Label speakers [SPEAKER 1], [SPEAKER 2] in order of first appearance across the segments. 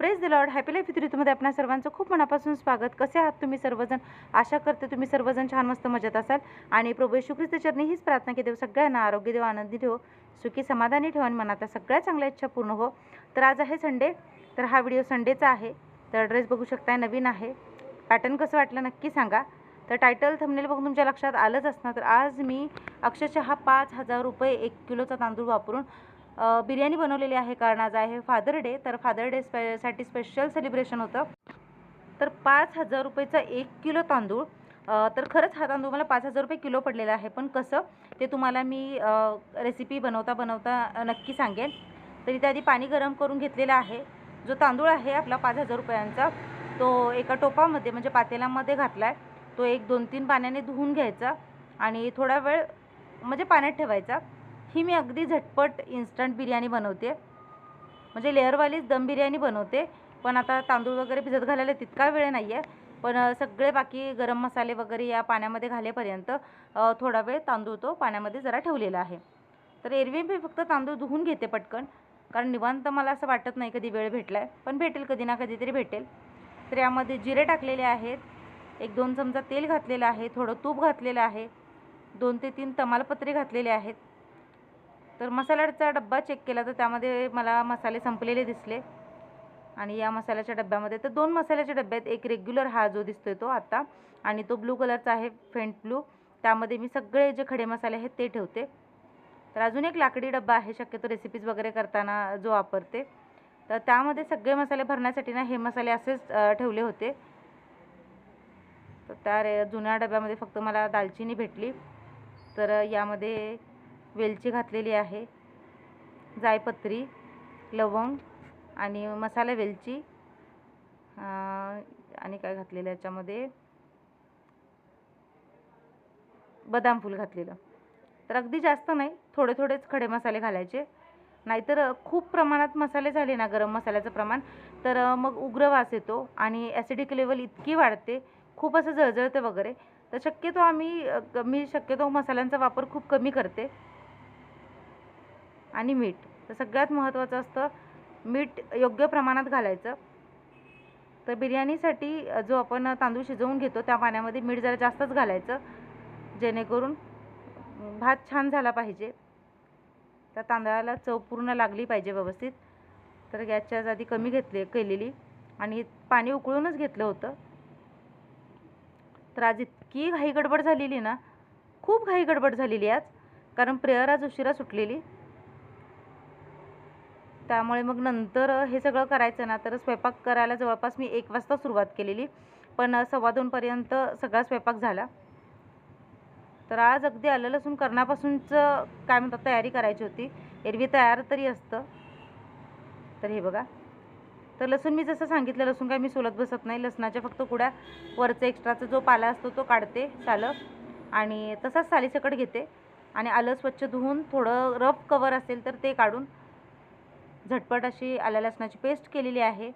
[SPEAKER 1] Praise the Lord happy life ऋतूमध्ये आपल्या सर्वांचं खूप मनापासून स्वागत कसे आहात तुम्ही सर्वजण आशा करते तुम्ही सर्वजण छान मस्त मजेत असाल आणि प्रभू येशू ख्रिस्त चरणी हीच प्रार्थना की देव सगळ्यांना आरोग्य देव आनंदी ठेव सुखी समाधानी ठेवा आणि मनातल्या सगळ्या चांगल्या इच्छा पूर्ण हो तर आज आहे संडे तर हा व्हिडिओ संडेचा आहे तर ड्रेस बघू शकताय नवीन आहे पॅटर्न कसं वाटलं नक्की सांगा तर टायटल थंबनेल बघून तुमच्या लक्षात आलंच असणार तर आज मी अक्षरशः पाच हजार रुपये एक किलोचा तांदूळ वापरून बिर्याणी बनवलेली आहे कारण आज आहे फादर डे. तर फादर डे स्पे साठी स्पेशल सेलिब्रेशन होतं. तर पाच हजार रुपयेचा एक किलो तांदूळ. तर खरंच हा तांदूळ मला पाच हजार रुपये किलो पडलेला आहे. पण कसं ते तुम्हाला मी रेसिपी बनवता बनवता नक्की सांगेन. तर इथे आधी पाणी गरम करून घेतलेलं आहे. जो तांदूळ आहे आपला पाच हजार रुपयांचा तो एका टोपामध्ये म्हणजे पातेल्यामध्ये घातला आहे तो एक दोन तीन पाण्याने धुवून घ्यायचा आणि थोडा वेळ म्हणजे पाण्यात ठेवायचा. ही मी अगदी झटपट इन्स्टंट बिर्याणी बनवते. म्हणजे लेअरवालीच दम बिर्याणी बनवते. पण आता तांदूळ वगैरे भिजत घालायला तितका वेळ नाही आहे पण सगळे बाकी गरम मसाले वगैरे या पाण्यामध्ये घालेपर्यंत थोडा वेळ तांदूळ तो पाण्यामध्ये जरा ठेवलेला आहे. तर एरवी मी फक्त तांदूळ धुवून घेते पटकन. कारण निवांत मला असं वाटत नाही कधी वेळ भेटला आहे पण भेटेल कधी ना कधीतरी भेटेल. तर यामध्ये जिरे टाकलेले आहेत. एक दोन चमचा तेल घातलेलं आहे. थोडं तूप घातलेलं आहे. दोन ते तीन तमालपत्रे घातलेले आहेत. तर मसाल्याचा डब्बा चेक केला तर त्यामध्ये मला मसाले संपलेले दिसले. आणि या मसाल्याच्या डब्यामध्ये तर दोन मसाल्याच्या डब्यात एक रेग्युलर हा जो दिसतोय तो आता आणि तो ब्लू कलरचा आहे फेंट ब्लू त्यामध्ये मी सगळे जे खडे मसाले आहेत ते ठेवते. तर अजून एक लाकडी डब्बा आहे शक्यतो रेसिपीज वगैरे करताना जो वापरते. तर त्यामध्ये सगळे मसाले भरण्यासाठी ना हे मसाले असेच ठेवले होते. तर त्या रे जुन्या डब्यामध्ये फक्त मला दालचिनी भेटली. तर यामध्ये वेलची घातलेली आहे. जायपत्री लवंग आणि मसाला वेलची आणि काय घातलेलं याच्यामध्ये? बदाम फूल घातलेलं. तर अगदी जास्त नाही थोडे थोडेच खडे मसाले घालायचे. नाहीतर खूप प्रमाणात मसाले झाले ना गरम मसाल्याचं प्रमाण तर मग उग्र वास येतो आणि ॲसिडिक लेवल इतकी वाढते खूप असं जळजळते वगैरे. तर शक्यतो आम्ही मी शक्यतो मसाल्यांचा वापर खूप कमी करते. आणि मीठ. तर सगळ्यात महत्त्वाचं असतं मीठ योग्य प्रमाणात घालायचं. तर बिर्याणीसाठी जो आपण तांदूळ शिजवून घेतो त्या पाण्यामध्ये मीठ जरा जास्तच घालायचं. जेणेकरून भात छान झाला पाहिजे. त्या तांदळाला चव पूर्ण लागली पाहिजे व्यवस्थित. तर गॅसच्या आधी कमी घेतले केलेली आणि पाणी उकळूनच घेतलं होतं. तर आज इतकी घाई गडबड झालेली ना खूप घाई गडबड झालेली आज. कारण प्रेयर आज उशिरा सुटलेली. त्यामुळे मग नंतर हे सगळं करायचं ना तर स्वयंपाक करायला जवळपास मी एक वाजता सुरुवात केलेली. पण सव्वा दोनपर्यंत सगळा स्वयंपाक झाला. तर आज अगदी आलं लसूण करण्यापासूनचं काय म्हणतात तयारी करायची होती. एरवी तयार तरी असतं. तर हे बघा. तर लसूण मी जसं सांगितलं लसूण काय मी सोलत बसत नाही. लसणाच्या फक्त कुड्या वरचा एक्स्ट्राचा जो पाला असतो तो काढते सालं. आणि तसाच सालीसकट घेते. आणि आलं स्वच्छ धुवून थोडं रफ कवर असेल तर ते काढून झटपट अशी आल्या लसणाची पेस्ट केलेली आहे.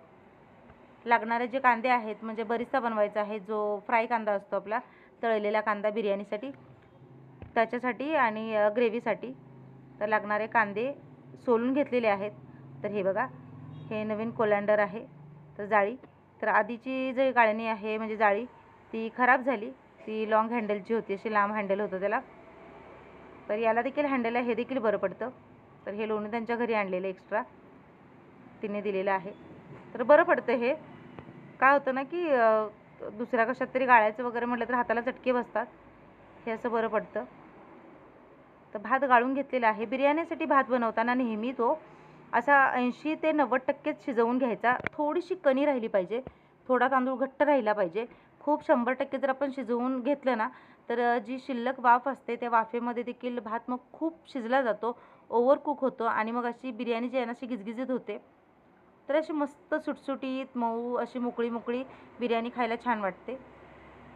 [SPEAKER 1] लागणारे जे कांदे आहेत म्हणजे बरिस्ता बनवायचा आहे जो फ्राय कांदा असतो आपला तळलेला कांदा बिर्याणीसाठी त्याच्यासाठी आणि ग्रेव्हीसाठी तर लागणारे कांदे सोलून घेतलेले आहेत. तर हे बघा हे नवीन कोलँडर आहे तर जाळी. तर आधीची जी गाळणी आहे म्हणजे जाळी ती खराब झाली. ती लाँग हँडलची होती अशी लांब हँडल होतं त्याला. तर याला देखील हँडल आहे हे देखील बरं पडतं. तर हे लोणी त्यांच्या घरी आणलेलं एक्स्ट्रा तिने दिलेलं आहे. तर बरं पडतं हे. काय होतं ना की दुसऱ्या कशात तरी गाळायचं वगैरे म्हटलं तर हाताला चटके बसतात. हे असं बरं पडतं. तर भात गाळून घेतलेला आहे. बिर्याणीसाठी भात बनवताना नेहमी तो असा ऐंशी ते नव्वद टक्केच शिजवून घ्यायचा. थोडीशी कणी राहिली पाहिजे. थोडा तांदूळ घट्ट राहिला पाहिजे. खूप शंभर टक्के जर आपण शिजवून घेतलं ना तर जी शिल्लक वाफ असते त्या वाफेमध्ये देखील भात मग खूप शिजला जातो. ओव्हर कुक होतो आणि मग अशी बिर्याणी जी आहे ना अशी गिजगिजीत होते. तर अशी मस्त सुटसुटीत मऊ अशी मोकळी मोकळी बिर्याणी खायला छान वाटते.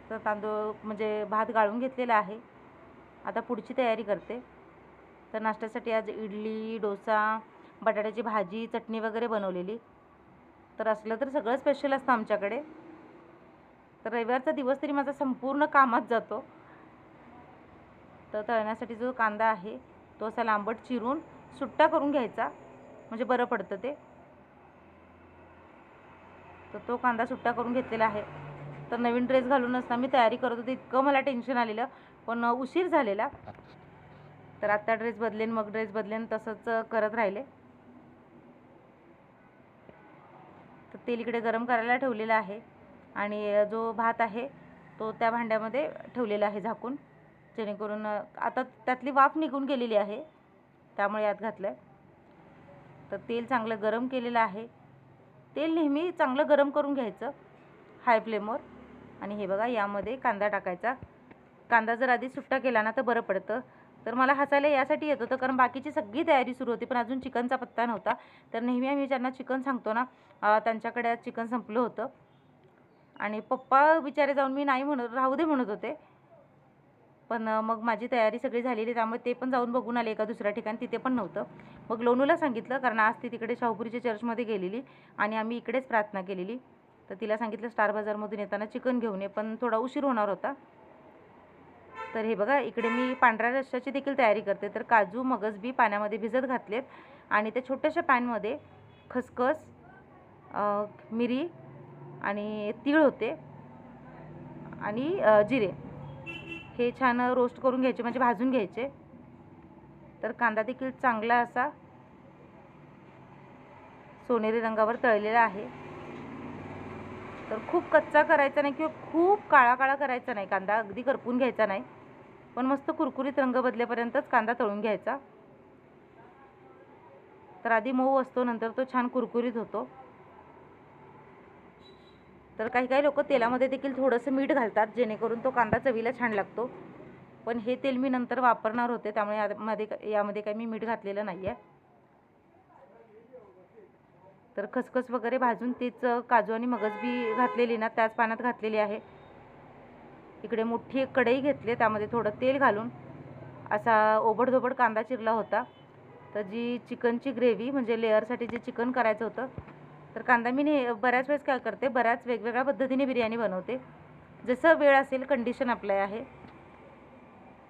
[SPEAKER 1] तर तांदूळ म्हणजे भात गाळून घेतलेला आहे. आता पुढची तयारी करते. तर नाश्त्यासाठी आज इडली डोसा बटाट्याची भाजी चटणी वगैरे बनवलेली. तर असलं तर सगळं स्पेशल असतं आमच्याकडे. तर रविवारचा दिवस तरी माझा संपूर्ण कामात जातो. तर तळण्यासाठी जो कांदा आहे तो असा लांबट चिरून सुट्टा करून घ्यायचा. म्हणजे बरं पडतं ते. तर तो कांदा सुट्टा करून घेतलेला आहे. तर नवीन ड्रेस घालून असता मी तयारी करत होते. इतकं मला टेन्शन आलेलं पण उशीर झालेला. तर आत्ता ड्रेस बदलेन मग ड्रेस बदलेन तसंच करत राहिले. तर तेल इकडे गरम करायला ठेवलेलं आहे. आणि जो भात आहे तो त्या भांड्यामध्ये ठेवलेला आहे झाकून. जेणेकरून आता त्यातली वाफ निघून गेलेली आहे. त्यामुळे यात घातलं आहे तर तेल चांगलं गरम केलेलं आहे. तेल नेहमी चांगलं गरम करून घ्यायचं. हाय फ्लेमवर आणि हे बघा यामध्ये कांदा टाकायचा. कांदा जर आधी सुट्टा केला ना तर बरं पडतं. तर मला हसायला यासाठी येत होतं कारण बाकीची सगळी तयारी सुरू होती पण अजून चिकनचा पत्ता नव्हता. तर नेहमी आम्ही ज्यांना चिकन सांगतो ना त्यांच्याकडे आज चिकन संपलं होतं. आणि पप्पा बिचारे जाऊन मी नाही म्हणत राहू दे म्हणत होते. पण मग माझी तयारी सगळी झालेली त्यामुळे ते पण जाऊन बघून आले एका दुसऱ्या ठिकाणी तिथे पण नव्हतं. मग लोणूला सांगितलं कारण आज ती तिकडे शाहूपुरीच्या चर्चमध्ये गेलेली आणि आम्ही इकडेच प्रार्थना केलेली. तर तिला सांगितलं स्टार बाजारमधून येताना चिकन घेऊन ये पण थोडा उशीर होणार होता. तर हे बघा इकडे मी पांढऱ्या रश्श्याची देखील तयारी करते. तर काजू मगज बी पाण्यामध्ये भिजत घातलेत आणि त्या छोट्याशा पॅनमध्ये खसखस मिरी आणि तीळ होते आणि जिरे. हे छान रोस्ट करून घ्यायचे म्हणजे भाजून घ्यायचे. तर कांदा देखील चांगला असा सोनेरी रंगावर तळलेला आहे. तर खूप कच्चा करायचा नाही किंवा खूप काळा काळा करायचा नाही कांदा अगदी करपून घ्यायचा नाही. पण मस्त कुरकुरीत रंग बदलेपर्यंतच कांदा तळून घ्यायचा. तर आधी मऊ असतो नंतर तो छान कुरकुरीत होतो. तर काही काही लोक तेलामध्ये देखील थोडंसं मीठ घालतात जेणेकरून तो कांदा चवीला छान लागतो. पण हे तेल मी नंतर वापरणार होते त्यामुळे यामध्ये यामध्ये काही मी मीठ घातलेलं नाही आहे तर खसखस वगैरे भाजून तीच काजू आणि मगजबी घातलेली ना त्याच पाण्यात घातलेली आहे. इकडे मोठी एक कढई घेतली त्यामध्ये थोडं तेल घालून असा ओबडधोबड कांदा चिरला होता. तर जी चिकनची ग्रेव्ही म्हणजे लेअरसाठी जे चिकन करायचं होतं तर कांदा मी ने बऱ्याच वेळेस काय करते बऱ्याच वेगवेगळ्या पद्धतीने बिर्याणी बनवते. जसं वेळ असेल कंडिशन आपल्या आहे.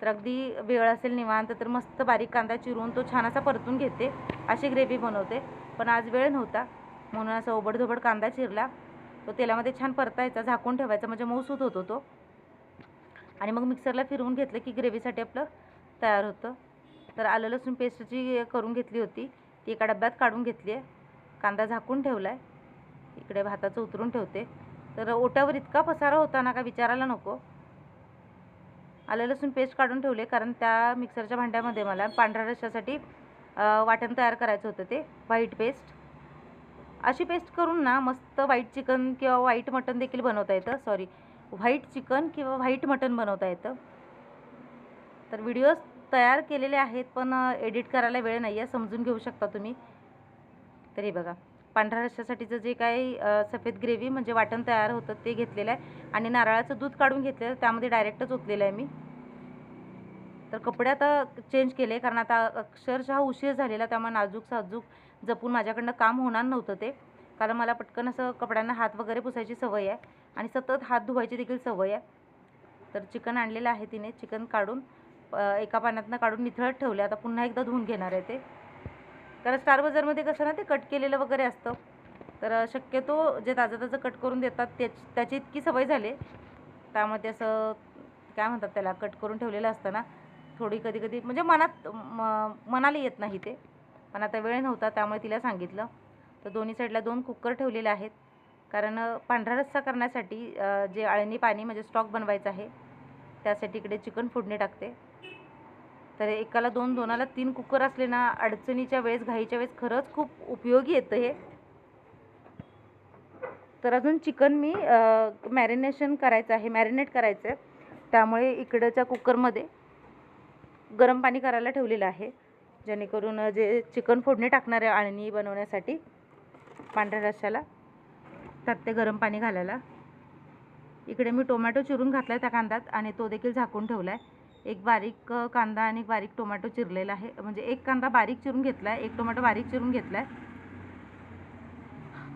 [SPEAKER 1] तर अगदी वेळ असेल निवांत तर मस्त बारीक कांदा चिरून तो छान असा परतून घेते. अशी ग्रेव्ही बनवते. पण आज वेळ नव्हता. म्हणून असा ओबडधोबड कांदा चिरला. तो तेलामध्ये छान परतायचा झाकून ठेवायचा. म्हणजे मऊसूत होतो तो. आणि मग मिक्सरला फिरवून घेतलं की ग्रेव्हीसाठी आपलं तयार होतं. तर आलं लसूण पेस्टची करून घेतली होती. ती एका डब्यात काढून घेतली आहे. कांदा झाकून ठेवला आहे इकडे भाताचं उतरून ठेवते. तर ओट्यावर इतका पसारा होता ना का विचारायला नको. आलं लसूण पेस्ट काढून ठेवले कारण त्या मिक्सरच्या भांड्यामध्ये मला पांढऱ्या रशासाठी वाटण तयार करायचं होतं ते व्हाईट पेस्ट अशी पेस्ट करून ना मस्त व्हाईट चिकन किंवा व्हाईट मटण देखील बनवता येतं. सॉरी व्हाईट चिकन किंवा व्हाईट मटन बनवता येतं. तर व्हिडिओज तयार केलेले आहेत पण एडिट करायला वेळ नाही आहे समजून घेऊ शकता तुम्ही. तरी बघा पांढऱ्या रश्श्यासाठीचं जे काही सफेद ग्रेव्ही म्हणजे वाटण तयार होतं ते घेतलेलं आहे आणि नारळाचं दूध काढून घेतलेलं त्यामध्ये डायरेक्टच ओतलेलं आहे मी. तर कपडे आता चेंज केले कारण आता अक्षरशः उशीर झालेला त्यामुळे नाजूक साजूक जपून माझ्याकडनं काम होणार नव्हतं ते. कारण मला पटकन असं कपड्यांना हात वगैरे पुसायची सवय आहे आणि सतत हात धुवायची देखील सवय आहे. तर चिकन आणलेलं आहे तिने चिकन काढून एका पाण्यातनं काढून निथळत ठेवले आता पुन्हा एकदा धुवून घेणार आहे ते. कारण स्टार बाजारमध्ये कसं ना ते कट केलेलं वगैरे असतं. तर शक्यतो जे ताजं ताजं कट करून देतात त्याच त्याची इतकी सवय झाली. त्यामध्ये असं काय म्हणतात त्याला कट करून ठेवलेलं असतं ना थोडी कधी कधी म्हणजे मनात मनाला येत नाही ते. पण आता वेळ नव्हता त्यामुळे तिला सांगितलं. तर दोन्ही साईडला दोन कुकर ठेवलेले आहेत. कारण पांढरा रस्सा करण्यासाठी जे अळणी पाणी म्हणजे स्टॉक बनवायचं आहे त्यासाठी इकडे चिकन फोडणी टाकते. तर एकाला दोन दोनाला तीन कुकर असले ना अडचणीच्या वेळेस घाईच्या वेळेस खरंच खूप उपयोगी येतं हे. तर अजून चिकन मी मॅरिनेशन करायचं आहे मॅरिनेट करायचं आहे त्यामुळे इकडच्या कुकरमध्ये गरम पाणी करायला ठेवलेलं आहे. जेणेकरून जे चिकन फोडणी टाकणार आहे आळणी बनवण्यासाठी पांढऱ्या रश्याला त्यात ते गरम पाणी घालायला. इकडे मी टोमॅटो चिरून घातला आहे त्या कांद्यात आणि तो देखील झाकून ठेवला आहे एक बारीक कांदा आणि एक बारीक टोमॅटो चिरलेला आहे. म्हणजे एक कांदा बारीक चिरून घेतला आहे एक टोमॅटो बारीक चिरून घेतला आहे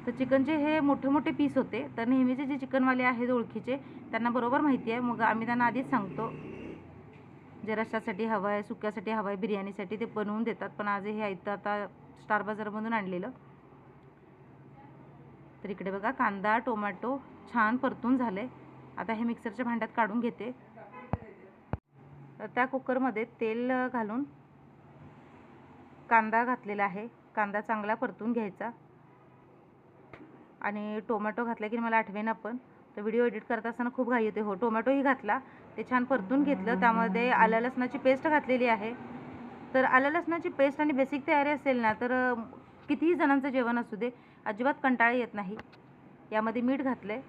[SPEAKER 1] तर चिकनचे हे मोठे मोठे पीस होते. तर नेहमीचे जे चिकनवाले आहेत ओळखीचे त्यांना बरोबर माहिती आहे. मग आम्ही त्यांना आधीच सांगतो. जे रशासाठी हवं आहे सुक्यासाठी हवं आहे बिर्याणीसाठी ते बनवून देतात. पण आज हे ऐकतं आता स्टार बाजारमधून आणलेलं. तर इकडे बघा कांदा टोमॅटो छान परतून झाले आता हे मिक्सरच्या भांड्यात काढून घेते. त्या कुकरमध्ये तेल घालून कांदा घातलेला आहे. कांदा चांगला परतून घ्यायचा. आणि टोमॅटो घातला की मला आठवेना पण. तर व्हिडिओ एडिट करत असताना खूप घाई होते. हो टोमॅटोही घातला. ते छान परतून घेतलं. त्यामध्ये आलं लसणाची पेस्ट घातलेली आहे. तर आलं लसणाची पेस्ट आणि बेसिक तयारी असेल ना तर कितीही जणांचं जेवण असू दे अजिबात कंटाळा येत नाही. यामध्ये मीठ घातलं आहे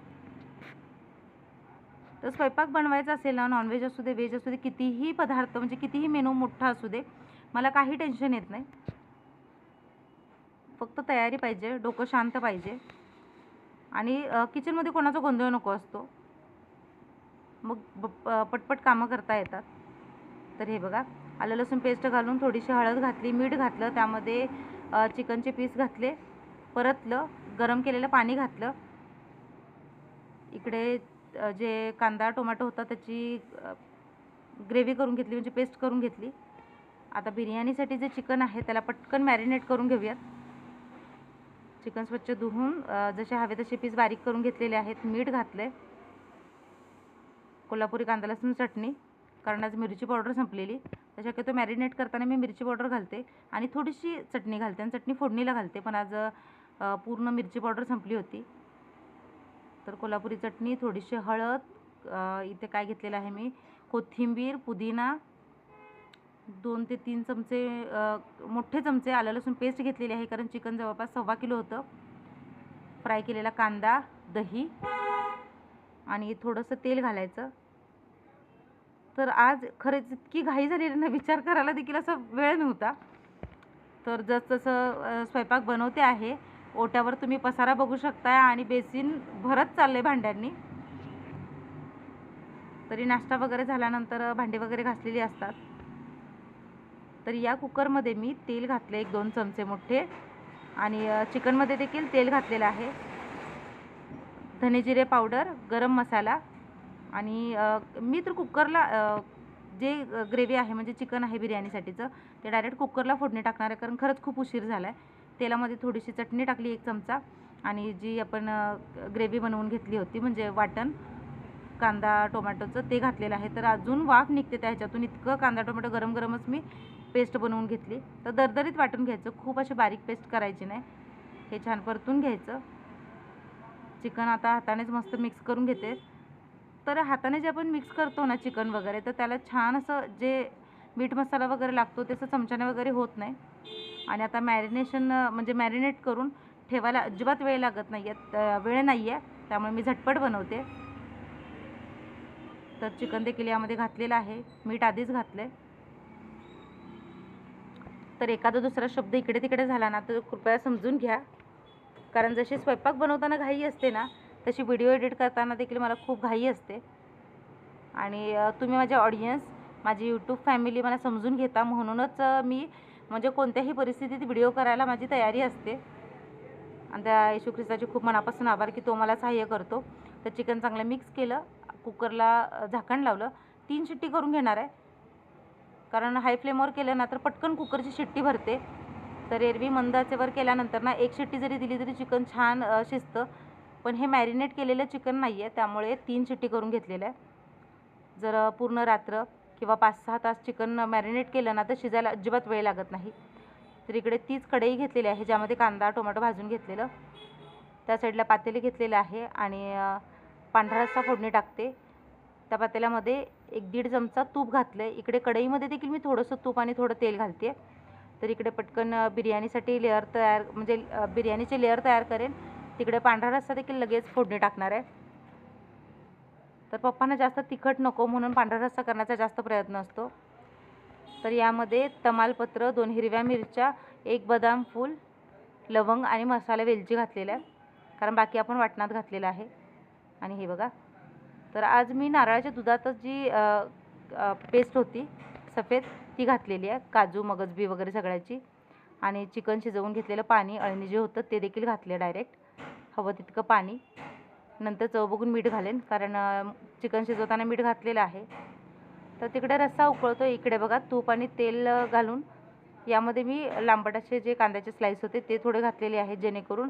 [SPEAKER 1] तर स्वयंपाक बनवायचा असेल ना नॉनव्हेज असू दे व्हेज असू दे कितीही पदार्थ म्हणजे कितीही मेनू मोठा असू दे मला काही टेन्शन येत नाही. फक्त तयारी पाहिजे डोकं शांत पाहिजे. आणि किचनमध्ये कोणाचा गोंधळ नको असतो. मग ब- पटपट कामं करता येतात. तर हे बघा आलं लसूण पेस्ट घालून थोडीशी हळद घातली मीठ घातलं त्यामध्ये चिकनचे पीस घातले परतलं गरम केलेलं पाणी घातलं. इकडे जे कांदा टोमॅटो होता त्याची ग्रेव्ही करून घेतली म्हणजे पेस्ट करून घेतली. आता बिर्याणीसाठी जे चिकन आहे त्याला पटकन मॅरिनेट करून घेऊयात. चिकन स्वच्छ धुवून जसे हवे तसे पीस बारीक करून घेतलेले आहेत. मीठ घातले कोल्हापुरी कांदा लसूण चटणी. कारण आज मिरची पावडर संपलेली. तर शक्यतो मॅरिनेट करताना मी मिरची पावडर घालते. आणि थोडीशी चटणी घालते. आणि चटणी फोडणीला घालते. पण आज पूर्ण मिरची पावडर संपली होती. तर कोल्हापुरी चटणी थोडीशी हळद इथे काय घेतलेलं आहे मी? कोथिंबीर पुदिना दोन ते तीन चमचे मोठे चमचे आलं लसूण पेस्ट घेतलेली आहे कारण चिकन जवळपास सव्वा किलो होतं. फ्राय केलेला कांदा दही आणि थोडंसं तेल घालायचं. तर आज खरंच इतकी घाई झालेली ना विचार करायला देखील असा वेळ नव्हता. तर जसजसं स्वयंपाक बनवते आहे ओट्यावर तुम्ही पसारा बघू शकताय आणि बेसिन भरत चालले भांड्यांनी. तरी नाश्ता वगैरे झाल्यानंतर भांडी वगैरे घासलेली असतात. तर या कुकरमध्ये मी तेल घातले एक दोन चमचे मोठे आणि चिकनमध्ये देखील तेल घातलेलं आहे. धने जिरे पावडर गरम मसाला आणि मी तर कुकरला जे ग्रेव्ही आहे म्हणजे चिकन आहे बिर्याणीसाठीचं ते डायरेक्ट कुकरला फोडणी टाकणार आहे कारण खरंच खूप उशीर झाला आहे तेलामध्ये थोडीशी चटणी टाकली एक चमचा आणि जी आपण ग्रेव्ही बनवून घेतली होती म्हणजे वाटण कांदा टोमॅटोचं ते घातलेलं आहे. तर अजून वाफ निघते त्या ह्याच्यातून. इतकं कांदा टोमॅटो गरम गरमच मी पेस्ट बनवून घेतली. तर दरदरीत वाटून घ्यायचं. खूप अशी बारीक पेस्ट करायची नाही. हे छान परतून घ्यायचं. चिकन आता हातानेच मस्त मिक्स करून घेते. तर हाताने जे आपण मिक्स करतो ना चिकन वगैरे तर त्याला छान असं जे मीठ मसाला वगैरे लागतो त्याचं चमच्याने वगैरे होत नाही. आणि आता मॅरिनेशन म्हणजे मॅरिनेट करून ठेवायला अजिबात वेळ लागत नाही आहे वेळ नाही आहे त्यामुळे मी झटपट बनवते. तर चिकन देखील यामध्ये घातलेलं आहे. मीठ आधीच घातलं आहे तर एखादा दुसरा शब्द इकडे तिकडे झाला ना तर कृपया समजून घ्या. कारण जशी स्वयंपाक बनवताना घाई असते ना तशी व्हिडिओ एडिट करताना देखील मला खूप घाई असते. आणि तुम्ही माझे ऑडियन्स माझी यूट्यूब फॅमिली मला समजून घेता म्हणूनच मी म्हणजे कोणत्याही परिस्थितीत व्हिडिओ करायला माझी तयारी असते. आणि त्या येशू ख्रिस्ताचे खूप मनापासून आभार की तो मला सहाय्य करतो. तर चिकन चांगलं मिक्स केलं कुकरला झाकण लावलं. तीन शिट्टी करून घेणार आहे. कारण हाय फ्लेमवर केलं ना तर पटकन कुकरची शिट्टी भरते. तर एरवी मंदाचेवर केल्यानंतर ना एक शिट्टी जरी दिली तरी चिकन छान शिजतं. पण हे मॅरिनेट केलेलं चिकन नाही आहे त्यामुळे तीन शिट्टी करून घेतलेलं आहे जर पूर्ण रात्र किंवा पाच सहा तास चिकन मॅरिनेट केलं ना तर शिजायला अजिबात वेळ लागत नाही. तर इकडे तीच कढई घेतलेली आहे ज्यामध्ये कांदा टोमॅटो भाजून घेतलेलं. त्या साईडला पातेली घेतलेलं आहे आणि पांढरा रस्सा फोडणी टाकते. त्या पातेल्यामध्ये एक दीड चमचा तूप घातलं आहे इकडे कढईमध्ये देखील मी थोडंसं तूप आणि थोडं तेल घालते. तर इकडे पटकन बिर्याणीसाठी लेअर तयार म्हणजे बिर्याणीचे लेअर तयार करेन. तिकडे पांढरा रस्सा देखील लगेच फोडणी टाकणार आहे. तर पप्पांना जास्त तिखट नको म्हणून पांढरा रस्सा करण्याचा जास्त प्रयत्न असतो. तर यामध्ये तमालपत्र दोन हिरव्या मिरच्या एक बदाम फूल लवंग आणि मसाला वेलची घातलेल्या आहे कारण बाकी आपण वाटणात घातलेलं आहे. आणि हे बघा. तर आज मी नारळाच्या दुधातच जी पेस्ट होती सफेद ती घातलेली आहे. काजू मगजबी वगैरे सगळ्याची. आणि चिकन शिजवून घेतलेलं पाणी अळणी जे होतं ते देखील घातले डायरेक्ट हवं तितकं पाणी. नंतर चव बघून मीठ घालेन कारण चिकन शिजवताना मीठ घातलेलं आहे. तर तिकडे रस्सा उकळतो इकडे बघा तूप आणि तेल घालून. यामध्ये मी लांबटाचे जे कांद्याचे स्लाईस होते ते थोडे घातलेले आहेत जेणेकरून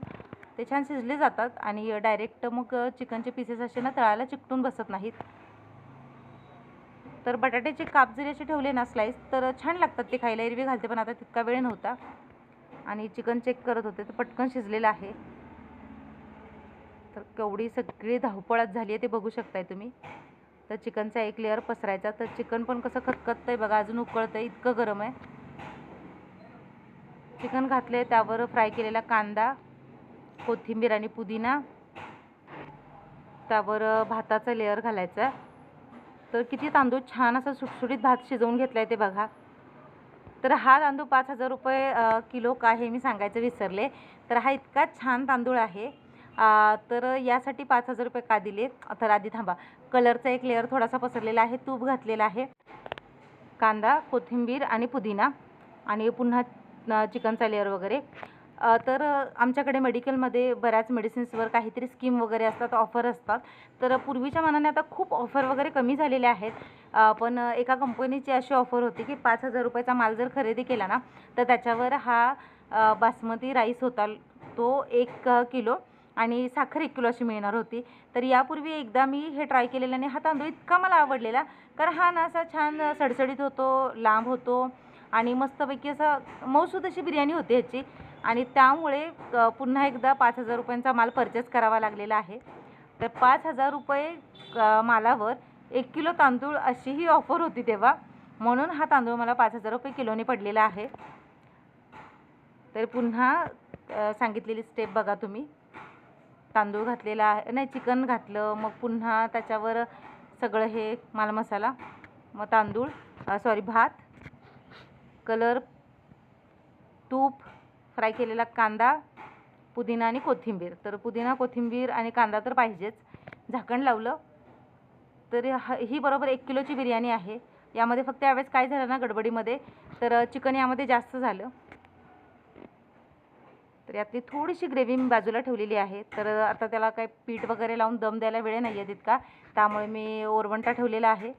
[SPEAKER 1] ते छान शिजले जातात आणि डायरेक्ट मग चिकनचे पीसेस असे ना तळाला चिकटून बसत नाहीत. तर बटाट्याचे काप जरी असे ठेवले ना स्लाईस तर छान लागतात ते खायला. एरवी घालते पण आता तितका वेळ नव्हता. आणि चिकन चेक करत होते तर पटकन शिजलेलं आहे. तर केवढी सगळी धावपळात झाली आहे ते बघू शकताय तुम्ही. तर चिकनचा एक लेअर पसरायचा. तर चिकन पण कसं खतखततं आहे बघा अजून उकळतं आहे इतकं गरम आहे. चिकन घातले त्यावर फ्राय केलेला कांदा कोथिंबीर आणि पुदिना. त्यावर भाताचा लेअर घालायचा तर किती तांदूळ छान असा सुटसुटीत भात शिजवून घेतला आहे ते बघा. तर हा तांदूळ पाच हजार रुपये किलो का हे मी सांगायचं विसरले. तर हा इतका छान तांदूळ आहे. तर यासाठी पाच हजार रुपये का दिले तर आधी थांबा. कलरचा एक लेअर थोडासा पसरलेला आहे. तूप घातलेला आहे. कांदा कोथिंबीर आणि पुदिना. आणि पुन्हा चिकनचा लेअर वगैरे. तर आमच्याकडे मेडिकलमध्ये बऱ्याच मेडिसिन्सवर काहीतरी स्कीम वगैरे असतात ऑफर असतात. तर पूर्वीच्या मानाने आता खूप ऑफर वगैरे कमी झालेल्या आहेत. पण एका कंपनीची अशी ऑफर होती की पाच हजार रुपयाचा माल जर खरेदी केला ना तर त्याच्यावर हा बासमती राईस होता. तो एक किलो. आणि साखर एक किलो अशी मिळणार होती. तर यापूर्वी एकदा मी हे ट्राय केलेलं आणि हा तांदूळ इतका मला आवडलेला. कारण हा ना असा छान सडसडीत होतो लांब होतो आणि मस्तपैकी असा मऊसूद अशी बिर्याणी होती ह्याची. आणि त्यामुळे पुन्हा एकदा पाच हजार रुपयांचा माल परचेस करावा लागलेला आहे. तर पाच हजार रुपये मालावर एक किलो तांदूळ अशी ही ऑफर होती तेव्हा. म्हणून हा तांदूळ मला पाच हजार रुपये किलोने पडलेला आहे. तर पुन्हा सांगितलेली स्टेप बघा तुम्ही. तांदूळ घातलेला आहे. नाही चिकन घातलं मग पुन्हा त्याच्यावर सगळं हे माल मसाला मग तांदूळ सॉरी भात कलर तूप फ्राय केलेला कांदा पुदिना आणि कोथिंबीर. तर पुदिना कोथिंबीर आणि कांदा तर पाहिजेच. झाकण लावलं तर ही बरोबर एक किलोची बिर्याणी आहे. यामध्ये फक्त यावेळेस काय झालं ना गडबडीमध्ये तर चिकन यामध्ये जास्त झालं. तर यातली थोडीशी ग्रेव्ही मी बाजूला ठेवलेली आहे. तर आता त्याला काही पीठ वगैरे लावून दम द्यायला वेळ नाही आहे तितका. त्यामुळे मी ओरवंटा ठेवलेला आहे.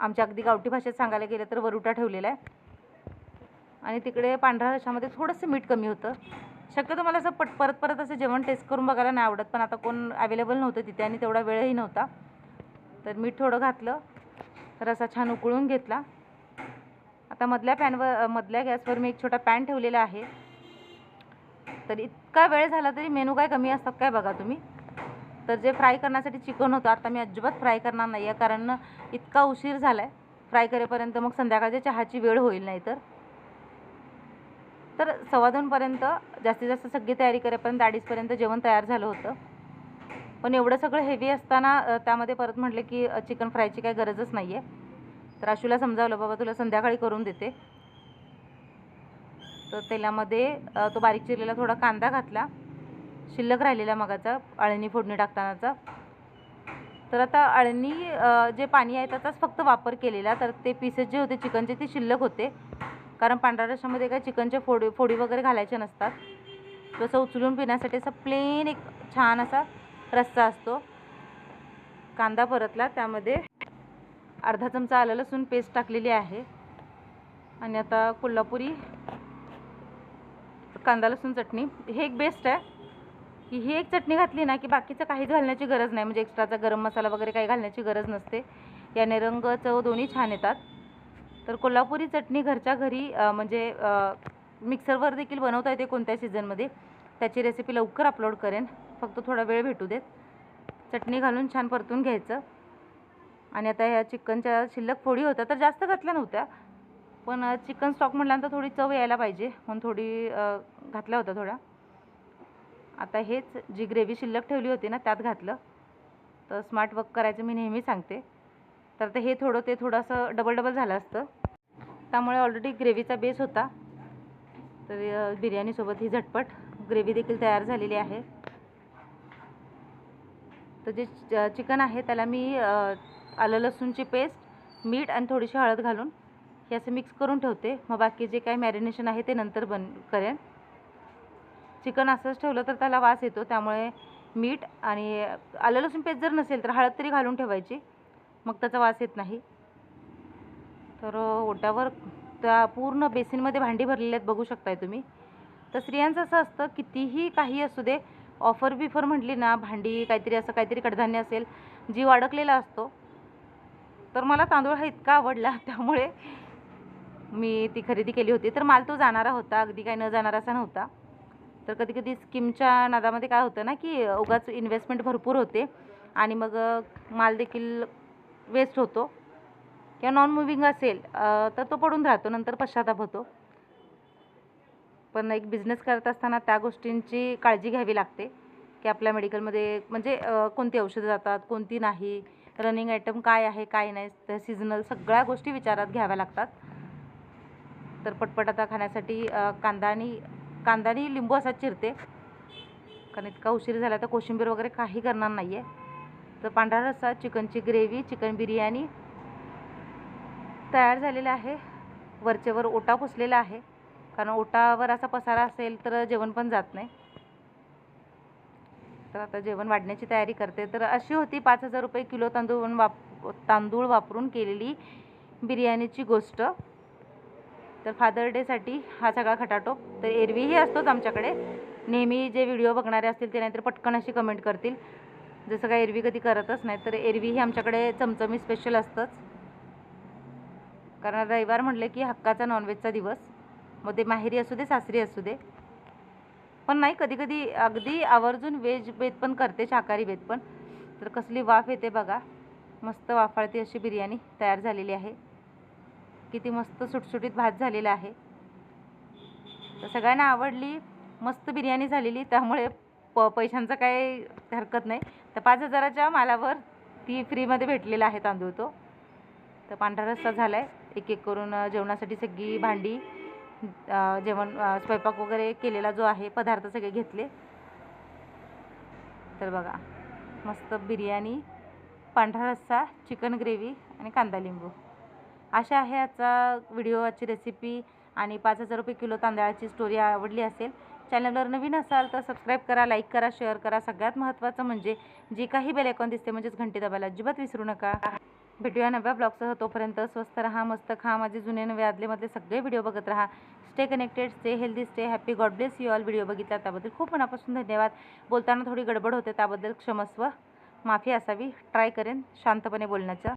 [SPEAKER 1] आमच्या अगदी गावठी भाषेत सांगायला गेलं तर वरुटा ठेवलेला आहे. आणि तिकडे पांढऱ्या रशामध्ये थोडंसं मीठ कमी होतं. शक्यतो मला असं पट परत परत असं जेवण टेस्ट करून बघायला नाही आवडत पण आता कोण अवेलेबल नव्हतं तिथे आणि तेवढा वेळही नव्हता. तर मीठ थोडं घातलं. तर असा छान उकळून घेतला. आता मधल्या पॅनवर मधल्या गॅसवर मी एक छोटा पॅन ठेवलेला आहे. तर इतका वेळ झाला तरी मेनू काय कमी असतात काय बघा तुम्ही? तर जे फ्राय करण्यासाठी चिकन होतं आता मी अजिबात फ्राय करणार नाही आहे कारण इतका उशीर झाला आहे फ्राय करेपर्यंत मग संध्याकाळच्या चहाची वेळ होईल नाही तर. तर सव्वा दोनपर्यंत जास्तीत जास्त सगळी तयारी करेपर्यंत अडीचपर्यंत जेवण तयार झालं होतं. पण एवढं सगळं हेवी असताना त्यामध्ये परत म्हटलं की चिकन फ्रायची काही गरजच नाही आहे तर आशूला समजावलं बाबा तुला संध्याकाळी करून देते. तर तेलामध्ये तो बारीक चिरलेला थोडा कांदा घातला. शिल्लक राहिलेला मगाचा अळणी फोडणी टाकतानाचा. तर आता अळणी जे पाणी आहे त्याचाच फक्त वापर केलेला. तर ते पीसेस जे होते चिकनचे ते शिल्लक होते. कारण पांढऱ्या रशामध्ये काय चिकनचे फोडी फोडी वगैरे घालायचे नसतात. तसं उचलून पिण्यासाठी असं प्लेन एक छान असा रस्सा असतो. कांदा परतला त्यामध्ये अर्धा चमचा आलं लसूण पेस्ट टाकलेली आहे. आणि आता कोल्हापुरी कांदा लसूण चटणी हे एक बेस्ट आहे. की ही एक चटणी घातली ना की बाकीचं काहीच घालण्याची गरज नाही. म्हणजे एक्स्ट्राचा गरम मसाला वगैरे काही घालण्याची गरज नसते. याने रंग चव दोन्ही छान येतात. तर कोल्हापुरी चटणी घरच्या घरी म्हणजे मिक्सरवर देखील बनवता येते कोणत्या सीझनमध्ये त्याची रेसिपी लवकर अपलोड करेन. फक्त थोडा वेळ भेटू देत. चटणी घालून छान परतून घ्यायचं. आणि आता ह्या चिकनच्या शिल्लक फोडी होत्या तर जास्त घातल्या नव्हत्या. पण चिकन स्टॉक म्हटल्यानंतर थोडी चव यायला पाहिजे. म्हणून थोडी घातल्या होत्या थोड्या. आता हेच जी ग्रेव्ही शिल्लक ठेवली होती ना त्यात घातलं. तर स्मार्ट वर्क करायचं मी नेहमी सांगते. तर आता हे थोडं ते थोडंसं डबल डबल झालं असतं. त्यामुळे ऑलरेडी ग्रेव्हीचा बेस होता. तर बिर्याणीसोबत ही झटपट ग्रेव्ही देखील तयार झालेली आहे. तर जे च- चिकन आहे त्याला मी आलं लसूणची पेस्ट मीठ आणि थोडीशी हळद घालून हे असं मिक्स करून ठेवते. मग बाकी जे काही मॅरिनेशन आहे ते नंतर बन करेन. चिकन असंच ठेवलं तर त्याला वास येतो. त्यामुळे मीठ आणि आलं लसूण पेस्ट जर नसेल तर हळद तरी घालून ठेवायची. मग त्याचा वास येत नाही. तर ओट्यावर त्या पूर्ण बेसिनमध्ये भांडी भरलेली आहेत बघू शकताय तुम्ही. तर स्त्रियांचं असं असतं कितीही काही असू दे ऑफर बिफर म्हटली ना भांडी काहीतरी असं काहीतरी कडधान्य असेल जीव अडकलेला असतो. तर मला तांदूळ हा इतका आवडला त्यामुळे मी ती खरेदी केली होती. तर माल तो जाणारा होता. अगदी काही न जाणारा असा नव्हता. तर कधी कधी स्कीमच्या नादामध्ये काय होतं ना की उगाच इन्व्हेस्टमेंट भरपूर होते. आणि मग माल देखील वेस्ट होतो. किंवा नॉन मुव्हिंग असेल तर तो पडून राहतो. नंतर पश्चाताप होतो. पण एक बिझनेस करत असताना त्या गोष्टींची काळजी घ्यावी लागते. की आपल्या मेडिकलमध्ये म्हणजे कोणती औषधं जातात कोणती नाही रनिंग आयटम काय आहे काय नाही त्या सिजनल सगळ्या गोष्टी विचारात घ्याव्या लागतात. तर पटपट आता खाण्यासाठी कांदा आणि कांदा आणि लिंबू असा चिरते. कारण इतका उशीर झाला तर कोशिंबीर वगैरे काही करणार नाही आहे तर पांढरा रस्सा चिकनची ग्रेव्ही चिकन बिर्याणी तयार झालेला आहे. वरचेवर ओटा पुसलेला आहे. कारण ओटावर असा पसारा असेल तर जेवण पण जात नाही. तर आता जेवण वाढण्याची तयारी करते. तर अशी होती पाच हजार रुपये किलो तांदूळ वाप तांदूळ वापरून केलेली बिर्याणीची गोष्ट. तर फादर डेसाठी हा सगळा खटाटोप तर एरवीही असतोच आमच्याकडे. नेहमी जे व्हिडिओ बघणारे असतील ते नाहीतर पटकन अशी कमेंट करतील. जसं काय एरवी कधी करतच नाही तर एरवीही आमच्याकडे चमचमी स्पेशल असतंच. कारण रविवार म्हटलं की हक्काचा नॉनव्हेजचा दिवस. मग ते माहेरी असू दे सासरी असू दे. पण नाही कधी कधी अगदी आवर्जून व्हेज बेत पण करते शाकाहारी बेत पण. तर कसली वाफ येते बघा. मस्त वाफाळती अशी बिर्याणी तयार झालेली आहे. किती मस्त सुटसुटीत भात झालेला आहे. तर सगळ्यांना आवडली मस्त बिर्याणी झालेली त्यामुळे प पैशांचं काही हरकत नाही. तर पाच हजाराच्या मालावर ती फ्रीमध्ये भेटलेला आहे तांदूळ तो. तर पांढरा रस्सा झाला आहे एक एक करून जेवणासाठी सगळी भांडी जेवण स्वयंपाक वगैरे केलेला जो आहे पदार्थ सगळे घेतले. तर बघा मस्त बिर्याणी पांढरा रस्सा चिकन ग्रेव्ही आणि कांदा लिंबू. अशा आहे आजचा व्हिडिओची रेसिपी आणि पाच हजार रुपये किलो तांदळाची स्टोरी आवडली असेल चॅनलवर नवीन असाल तर सबस्क्राईब करा लाईक करा शेअर करा. सगळ्यात महत्त्वाचं म्हणजे जी काही बेल आयकॉन दिसते म्हणजेच घंटी दाबायला अजिबात विसरू नका. भेटूया नव्या ब्लॉगसह तोपर्यंत स्वस्त राहा मस्त खा. माझे जुने नवे आदलेमधले सगळे व्हिडिओ बघत राहा. Stay connected stay healthy stay happy god bless you all video बघितला त्याबद्दल खूप मनापासून धन्यवाद. बोलताना थोडी गडबड होते त्याबद्दल क्षमस्व माफी असावी. ट्राय करेन शांतपणे बोलण्याचं.